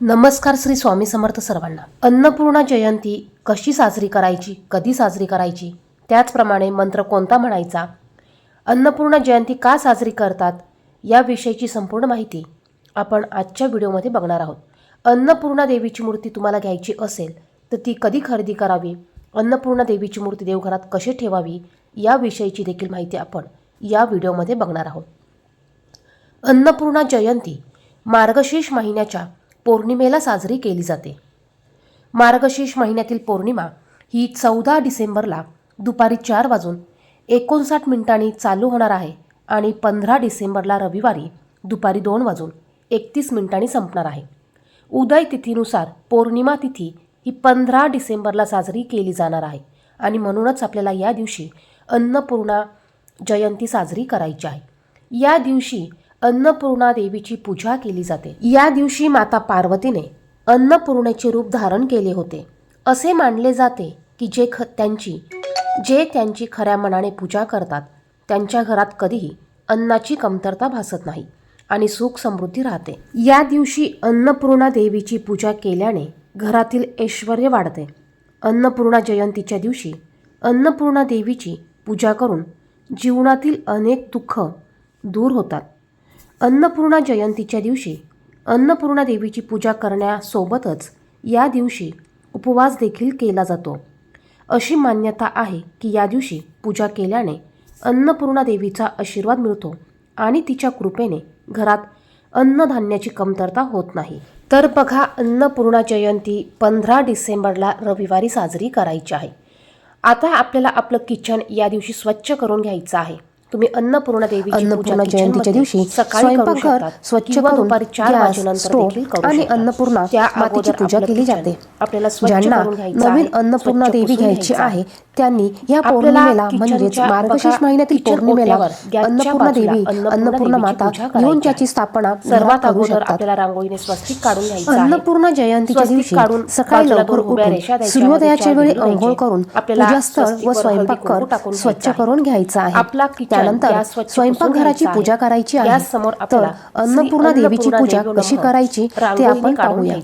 नमस्कार श्री स्वामी समर्थ सर्वांना. अन्नपूर्णा जयंती कशी साजरी करायची कधी साजरी करायची त्याचप्रमाणे मंत्र कोणता म्हणायचा अन्नपूर्णा जयंती का साजरी करतात याविषयीची संपूर्ण माहिती आपण आजच्या व्हिडिओमध्ये बघणार आहोत. अन्नपूर्णा देवीची मूर्ती तुम्हाला घ्यायची असेल तर ती कधी खरेदी करावी अन्नपूर्णा देवीची मूर्ती देवघरात कशी ठेवावी याविषयीची देखील माहिती आपण या व्हिडिओमध्ये बघणार आहोत. अन्नपूर्णा जयंती मार्गशीर्ष महिन्याच्या पौर्णिमेला साजरी केली जाते. मार्गशीर्ष महिन्यातील पौर्णिमा ही चौदा डिसेंबरला दुपारी चार वाजून एकोणसाठ मिनिटांनी चालू होणार आहे आणि पंधरा डिसेंबरला रविवारी दुपारी दोन वाजून एकतीस मिनिटांनी संपणार आहे. उदय तिथीनुसार पौर्णिमा तिथी ही पंधरा डिसेंबरला साजरी केली जाणार आहे आणि म्हणूनच आपल्याला या दिवशी अन्नपूर्णा जयंती साजरी करायची आहे. या दिवशी अन्नपूर्णा देवीची पूजा केली जाते. या दिवशी माता पार्वतीने अन्नपूर्णेचे रूप धारण केले होते. असे मानले जाते की जे ख त्यांची जे त्यांची खऱ्या मनाने पूजा करतात त्यांच्या घरात कधीही अन्नाची कमतरता भासत नाही आणि सुख समृद्धी राहते. या दिवशी अन्नपूर्णा देवीची पूजा केल्याने घरातील ऐश्वर वाढते. अन्नपूर्णा जयंतीच्या दिवशी अन्नपूर्णा देवीची पूजा करून जीवनातील अनेक दुःख दूर होतात. अन्नपूर्णा जयंतीच्या दिवशी अन्नपूर्णा देवीची पूजा करण्यासोबतच या दिवशी उपवास देखील केला जातो. अशी मान्यता आहे की या दिवशी पूजा केल्याने अन्नपूर्णा देवीचा आशीर्वाद मिळतो आणि तिच्या कृपेने घरात अन्नधान्याची कमतरता होत नाही. तर बघा अन्नपूर्णा जयंती पंधरा डिसेंबरला रविवारी साजरी करायची आहे. आता आपल्याला आपलं किचन या दिवशी स्वच्छ करून घ्यायचं आहे. तुम्ही अन्नपूर्णा देवीची अन्नपूर्णा जयंतीच्या दिवशी सकाळी स्वयंपाकघर स्वच्छ करून चार वाजेनंतर आणि. अन्नपूर्णा त्या मातेची पूजा केली जाते आपल्याला ज्यांना नवीन अन्नपूर्णा देवी घ्यायची आहे त्यांनी या पौर्णिमेला म्हणजेच मार्गशीर्ष महिन्यातील पौर्णिमेला अन्नपूर्णा देवी अन्नपूर्णा माता घेऊन. ज्याची स्थापना सर्वात अगोदर आपल्याला रांगोळीने स्वस्तिक काढून घ्यायचं अन्नपूर्णा जयंतीच्या दिवशी काढून सकाळी लवकर उठून सूर्योदयाच्या वेळी अंघोळ करून पूजास्थळ व स्वयंपाकघर स्वच्छ. करून घ्यायचं आहे आपला स्वच्छ स्वयंपाकघराची पूजा करायची आहे. तर अन्नपूर्णा देवीची पूजा कशी करायची ते आपण काढून पाहूया.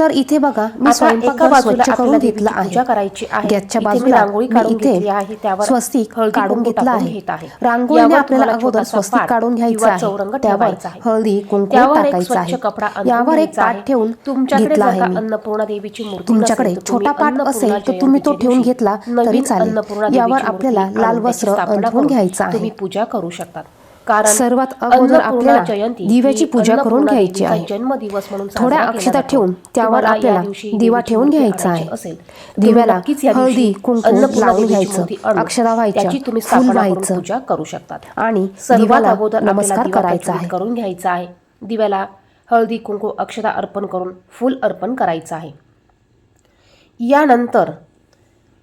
तर इथे बघा मी स्वयंपाकघर बाजूला स्वच्छ करून घेतलं आहे करायची आहे. गॅसच्या बाजूला रांगोळी काढून घेतली इथे आहे. त्यावर स्वस्तिक हळदी काढून घेतलं आहे. रांगोळीने आपल्याला अगोदर स्वस्तिक काढून घ्यायचं आहे त्यावर. हळदी कुंकू टाकायचं आहे यावर एक आहे. ठेवून घेतला आहे अन्नपूर्णा देवीची मूर्ती तुमच्याकडे छोटा अन्नपूर्णा असेल तर तुम्ही तो ठेवून घेतला तरी चालेल अन्नपूर्णा यावर आपल्याला लाल वस्त्र अंथरून घ्यायचं आहे तुम्ही पूजा करू शकतात कारण सर्वात अगोदर आपल्याला जयंती दिव्याची पूजा करून घ्यायची आहे. जन्मदिवस म्हणून थोड्या अक्षता. ठेवून त्यावर आपल्याला दिवा ठेवून घ्यायचा आहे. दिव्याला हळदी, कुंकू लावून घ्यायचं. अक्षता व्हायच्या, त्याची तुम्ही फूल व्हायचं. पूजा करू शकतात आणि दिवाला अगोदर नमस्कार करायचा आहे करून घ्यायचा आहे दिव्याला हळदी कुंकू अक्षता अर्पण करून फुल अर्पण करायचं आहे यानंतर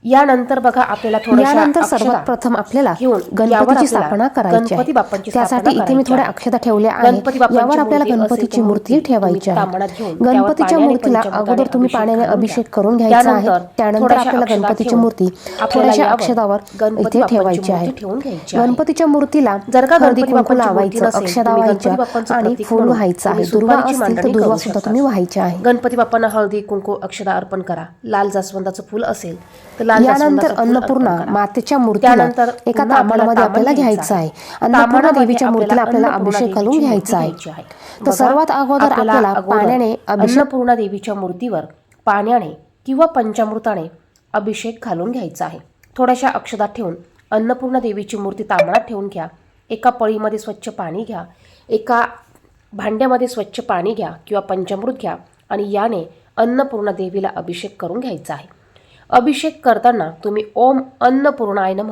यानंतर बघा आपल्याला यानंतर सर्वात प्रथम आपल्याला गणपतीची स्थापना करायची गणपती बाप्पांची त्यासाठी इथे मी थोड्या. अक्षता ठेवल्या गणपती यावर आपल्याला गणपतीची मूर्ती ठेवायची आहे. गणपतीच्या मूर्तीला अगोदर तुम्ही पाण्याने अभिषेक. करून घ्यायचा आहे. त्यानंतर आपल्याला गणपतीची मूर्ती थोड्याशा अक्षतावर गणपती इथे ठेवायची आहे. गणपतीच्या मूर्तीला जर का हळदी कुंकू लावायचं अक्षता व्हायच्या गणपती बाप्पांचं आणि फूल व्हायचं आहे. दुर्वा असतील तर दुर्वा सुद्धा. तुम्ही व्हायच्या आहे. गणपती बाप्पांना हळदी कुंकू अक्षदा अर्पण करा. लाल जास्वंदाचं फुल असेल तर यानंतर अन्नपूर्णा. मातेच्या मूर्तीला एका तामामध्ये आपल्याला घ्यायचं आहे. अन्नपूर्णा देवीच्या मूर्तीला आपल्याला अभिषेक घालून घ्यायचा आहे. तर सर्वात अगोदर आपल्याला पाण्याने अन्नपूर्णा देवीच्या मूर्तीवर पाण्याने किंवा पंचामृताने अभिषेक घालून घ्यायचा आहे. थोड्याशा अक्षदात ठेवून अन्नपूर्णा देवीची मूर्ती तांबडात ठेवून घ्या. एका पळीमध्ये स्वच्छ पाणी घ्या. एका भांड्यामध्ये स्वच्छ पाणी घ्या किंवा पंचामृत घ्या आणि याने अन्नपूर्णा देवीला अभिषेक करून घ्यायचा आहे. अभिषेक करताना तुम्ही ओम अन्नपूर्णाय नम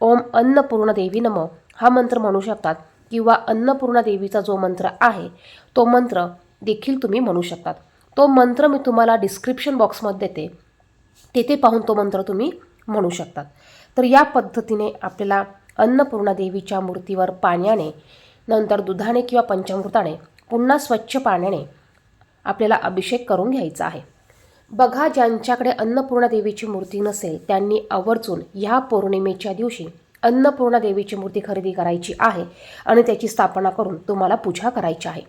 ओम अन्नपूर्ण देवी नम हा मंत्र म्हणू शकतात किंवा अन्नपूर्णा देवीचा जो मंत्र आहे तो मंत्र देखील तुम्ही म्हणू शकतात. तो मंत्र मी तुम्हाला डिस्क्रिप्शन बॉक्समध्ये देते. तेथे पाहून तो मंत्र तुम्ही म्हणू शकतात. तर या पद्धतीने आपल्याला अन्नपूर्णा देवीच्या मूर्तीवर पाण्याने नंतर दुधाने किंवा पंचामृताने पुन्हा स्वच्छ पाण्याने आपल्याला अभिषेक करून घ्यायचा आहे. बघा ज्यांच्याकडे अन्नपूर्णा देवीची मूर्ती नसेल त्यांनी आवर्जून ह्या पौर्णिमेच्या दिवशी अन्नपूर्णा देवीची मूर्ती खरेदी करायची आहे आणि त्याची स्थापना करून तुम्हाला पूजा करायची आहे.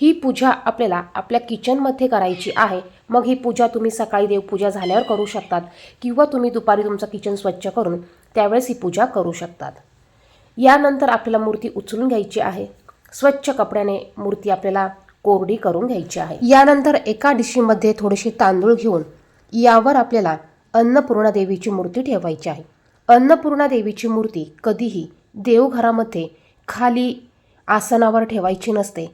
ही पूजा आपल्याला आपल्या किचनमध्ये करायची आहे. मग ही पूजा तुम्ही सकाळी देवपूजा झाल्यावर करू शकतात किंवा तुम्ही दुपारी तुमचं किचन स्वच्छ करून त्यावेळेस ही पूजा करू शकतात. यानंतर आपल्याला मूर्ती उचलून घ्यायची आहे. स्वच्छ कपड्याने मूर्ती आपल्याला कोरडी करून घ्यायची आहे. यानंतर एका डिशीमध्ये थोडेसे तांदूळ घेऊन यावर आपल्याला अन्नपूर्णा देवीची मूर्ती ठेवायची आहे. अन्नपूर्णा देवीची मूर्ती कधीही देवघरामध्ये खाली आसनावर ठेवायची नसते.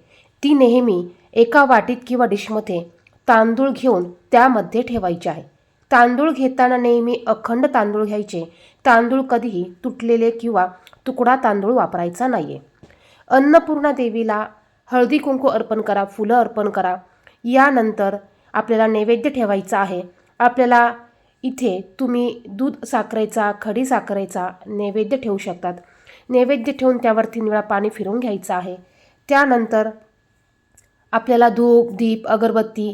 ती नेहमी एका वाटीत किंवा डिशमध्ये तांदूळ घेऊन त्यामध्ये ठेवायची आहे. तांदूळ घेताना नेहमी अखंड तांदूळ घ्यायचे. तांदूळ कधीही तुटलेले किंवा तुकडा तांदूळ वापरायचा नाही आहे अन्नपूर्णा देवीला हळदी कुंकू अर्पण करा फुलं अर्पण करा. यानंतर आपल्याला नैवेद्य ठेवायचा आहे. आपल्याला इथे तुम्ही दूध साखरेचा खडी साखरेचा नैवेद्य ठेवू शकतात. नैवेद्य ठेवून त्यावर तीन वेळा पाणी फिरवून घ्यायचं आहे. त्यानंतर आपल्याला धूप दीप अगरबत्ती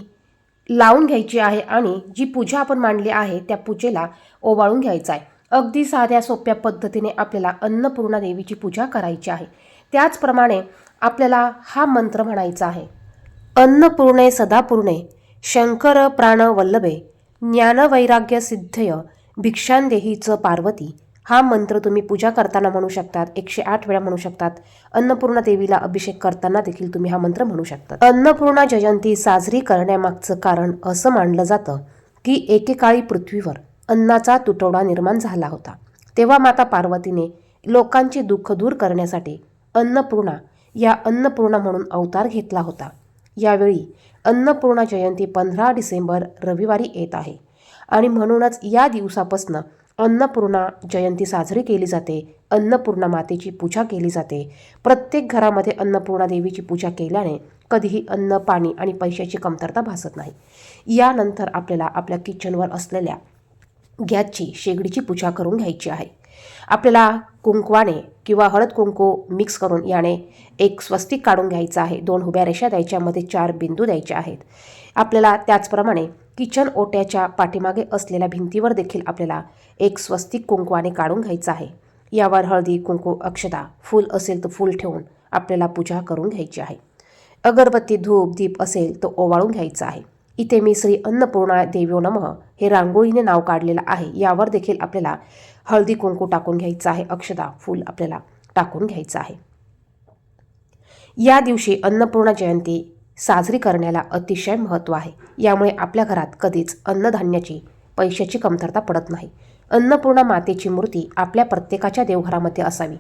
लावून घ्यायची आहे आणि जी पूजा आपण मांडली आहे त्या पूजेला ओवाळून घ्यायचं आहे. अगदी साध्या सोप्या पद्धतीने आपल्याला अन्नपूर्णा देवीची पूजा करायची आहे. त्याचप्रमाणे आपल्याला हा मंत्र म्हणायचा आहे. अन्नपूर्णे सदापूर्णे शंकर प्राण वल्लभे ज्ञानवैराग्य सिद्धय भिक्षांदेहीच पार्वती. हा मंत्र तुम्ही पूजा करताना म्हणू शकतात एकशे आठ वेळा म्हणू शकतात. अन्नपूर्णा देवीला अभिषेक करताना देखील तुम्ही हा मंत्र म्हणू शकतात. अन्नपूर्णा जयंती साजरी करण्यामागचं कारण असं मानलं जातं की एकेकाळी पृथ्वीवर अन्नाचा तुटवडा निर्माण झाला होता. तेव्हा माता पार्वतीने लोकांची दुःख दूर करण्यासाठी अन्नपूर्णा या अन्नपूर्णा म्हणून अवतार घेतला होता. यावेळी अन्नपूर्णा जयंती पंधरा डिसेंबर रविवारी येत आहे आणि म्हणूनच या दिवसापासून अन्नपूर्णा जयंती साजरी केली जाते. अन्नपूर्णा मातेची पूजा केली जाते. प्रत्येक घरामध्ये अन्नपूर्णा देवीची पूजा केल्याने कधीही अन्न पाणी आणि पैशाची कमतरता भासत नाही. यानंतर आपल्याला आपल्या किचनवर असलेल्या गॅसची शेगडीची पूजा करून घ्यायची आहे. आपल्याला कुंकवाने किंवा हळद कुंकू मिक्स करून याने एक स्वस्तिक काढून घ्यायचं आहे. दोन उभ्या रेषा द्यायच्यामध्ये चार बिंदू द्यायचे आहेत. आपल्याला त्याचप्रमाणे किचन ओट्याच्या पाठीमागे असलेल्या भिंतीवर देखील आपल्याला एक स्वस्तिक कुंकवाने काढून घ्यायचं आहे. यावर हळदी कुंकू अक्षता फूल असेल तर फूल ठेवून आपल्याला पूजा करून घ्यायची आहे. अगरबत्ती धूप दीप असेल तर ओवाळून घ्यायचं आहे. इथे मी श्री अन्नपूर्णा देव्यो नमः हे रांगोळीने नाव काढलेलं आहे. यावर देखील आपल्याला हळदी कुंकू टाकून घ्यायचं आहे. अक्षदा फूल आपल्याला टाकून घ्यायचं आहे. या दिवशी अन्नपूर्णा जयंती साजरी करण्याला अतिशय महत्त्व आहे. यामुळे आपल्या घरात कधीच अन्नधान्याची पैशाची कमतरता पडत नाही. अन्नपूर्णा मातेची मूर्ती आपल्या प्रत्येकाच्या देवघरामध्ये असावी.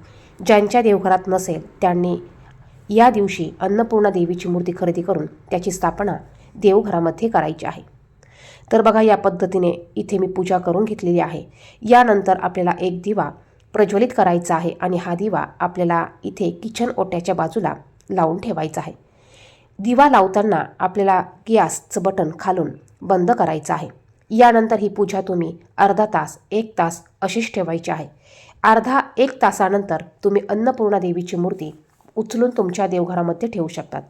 ज्यांच्या देवघरात नसेल त्यांनी या दिवशी अन्नपूर्णा देवीची मूर्ती खरेदी करून त्याची स्थापना देवघरामध्ये करायची आहे. तर बघा या पद्धतीने इथे मी पूजा करून घेतलेली आहे. यानंतर आपल्याला एक दिवा प्रज्वलित करायचा आहे आणि हा दिवा आपल्याला इथे किचन ओट्याच्या बाजूला लावून ठेवायचा आहे. दिवा लावताना आपल्याला गॅसचं बटन खालून बंद करायचं आहे. यानंतर ही पूजा तुम्ही अर्धा तास एक तास अशीच ठेवायची आहे. अर्धा एक तासानंतर तुम्ही अन्नपूर्णा देवीची मूर्ती उचलून तुमच्या देवघरामध्ये ठेवू शकतात.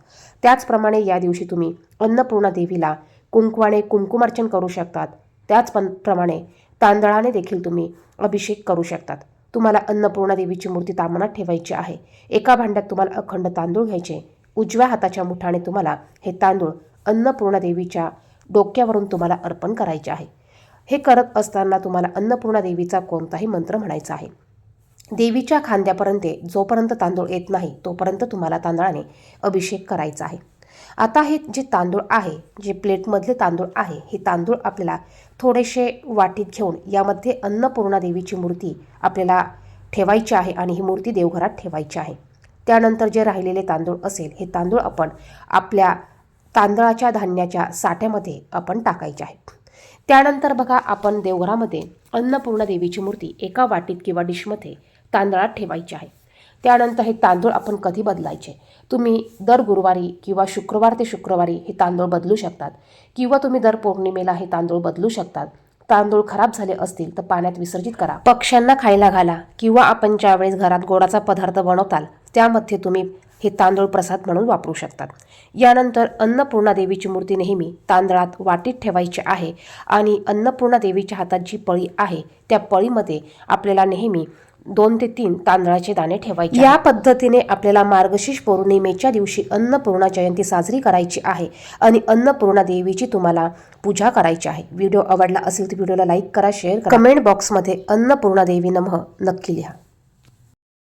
त्याचप्रमाणे या दिवशी तुम्ही अन्नपूर्णा देवीला कुंकवाने कुंकुमार्चन करू शकतात. त्याच प्रमाणे तांदळाने देखील तुम्ही अभिषेक करू शकतात. तुम्हाला अन्नपूर्णा देवीची मूर्ती तामनात ठेवायची आहे. एका भांड्यात तुम्हाला अखंड तांदूळ घ्यायचे. उजव्या हाताच्या मुठाने तुम्हाला हे तांदूळ अन्नपूर्णा देवीच्या डोक्यावरून तुम्हाला अर्पण करायचे आहे. हे करत असताना तुम्हाला अन्नपूर्णा देवीचा कोणताही मंत्र म्हणायचा आहे. देवीच्या खांद्यापर्यंत जोपर्यंत तांदूळ येत नाही तोपर्यंत तुम्हाला तांदळाने अभिषेक करायचा आहे. आता हे जे तांदूळ आहे जे प्लेटमधले तांदूळ आहे हे तांदूळ आपल्याला थोडेसे वाटीत घेऊन यामध्ये अन्नपूर्णा देवीची मूर्ती आपल्याला ठेवायची आहे आणि ही मूर्ती देवघरात ठेवायची आहे. त्यानंतर जे राहिलेले तांदूळ असेल हे तांदूळ आपण आपल्या तांदळाच्या धान्याच्या साठ्यामध्ये आपण टाकायचे आहे. त्यानंतर बघा आपण देवघरामध्ये अन्नपूर्णा देवीची मूर्ती एका वाटीत किंवा डिशमध्ये तांदळात ठेवायचे आहे. त्यानंतर हे तांदूळ आपण कधी बदलायचे? तुम्ही दर गुरुवारी किंवा शुक्रवार ते शुक्रवारी हे तांदूळ बदलू शकतात. किंवा तुम्ही दर पौर्णिमेला हे तांदूळ बदलू शकतात. तांदूळ खराब झाले असतील तर पाण्यात विसर्जित करा. पक्ष्यांना खायला घाला. किंवा आपण ज्यावेळेस घरात गोडाचा पदार्थ बनवताल त्यामध्ये तुम्ही हे तांदूळ प्रसाद म्हणून वापरू शकतात. यानंतर अन्नपूर्णा देवीची मूर्ती नेहमी तांदळात वाटीत ठेवायची आहे. आणि अन्नपूर्णा देवीच्या हातात जी पळी आहे त्या पळीमध्ये आपल्याला नेहमी दोन ते तीन तांदळाचे दाणे ठेवायचे या पद्धतीने आपल्याला मार्गशीर्ष पौर्णिमेच्या दिवशी अन्नपूर्णा जयंती साजरी करायची आहे आणि अन्नपूर्णा देवीची तुम्हाला पूजा करायची आहे. व्हिडिओ आवडला असेल तर व्हिडिओला लाईक करा शेअर करा. कमेंट बॉक्समध्ये अन्नपूर्णा देवी नमः नक्की लिहा.